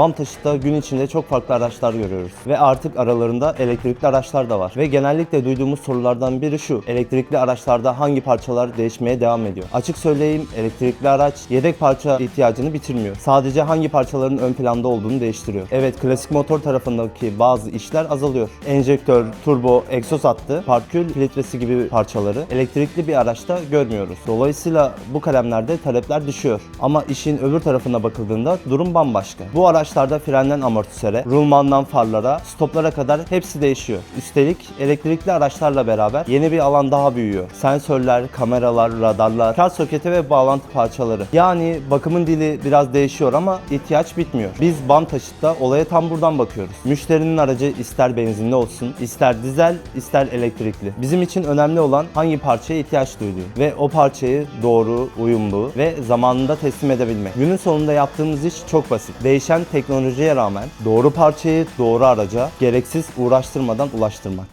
BAM taşıtta gün içinde çok farklı araçlar görüyoruz. Ve artık aralarında elektrikli araçlar da var. Ve genellikle duyduğumuz sorulardan biri şu. Elektrikli araçlarda hangi parçalar değişmeye devam ediyor? Açık söyleyeyim elektrikli araç yedek parça ihtiyacını bitirmiyor. Sadece hangi parçaların ön planda olduğunu değiştiriyor. Evet klasik motor tarafındaki bazı işler azalıyor. Enjektör, turbo, egzoz hattı, parkül filtresi gibi parçaları elektrikli bir araçta görmüyoruz. Dolayısıyla bu kalemlerde talepler düşüyor. Ama işin öbür tarafına bakıldığında durum bambaşka. Bu araçlarda frenden amortisöre, rulmandan farlara, stoplara kadar hepsi değişiyor. Üstelik elektrikli araçlarla beraber yeni bir alan daha büyüyor. Sensörler, kameralar, radarlar, şarj soketi ve bağlantı parçaları. Yani bakımın dili biraz değişiyor ama ihtiyaç bitmiyor. Biz BAM taşıtta olaya tam buradan bakıyoruz. Müşterinin aracı ister benzinli olsun, ister dizel, ister elektrikli. Bizim için önemli olan hangi parçaya ihtiyaç duyduğu ve o parçayı doğru, uyumlu ve zamanında teslim edebilmek. Günün sonunda yaptığımız iş çok basit. Değişen teknolojiye rağmen doğru parçayı doğru araca gereksiz uğraştırmadan ulaştırmak.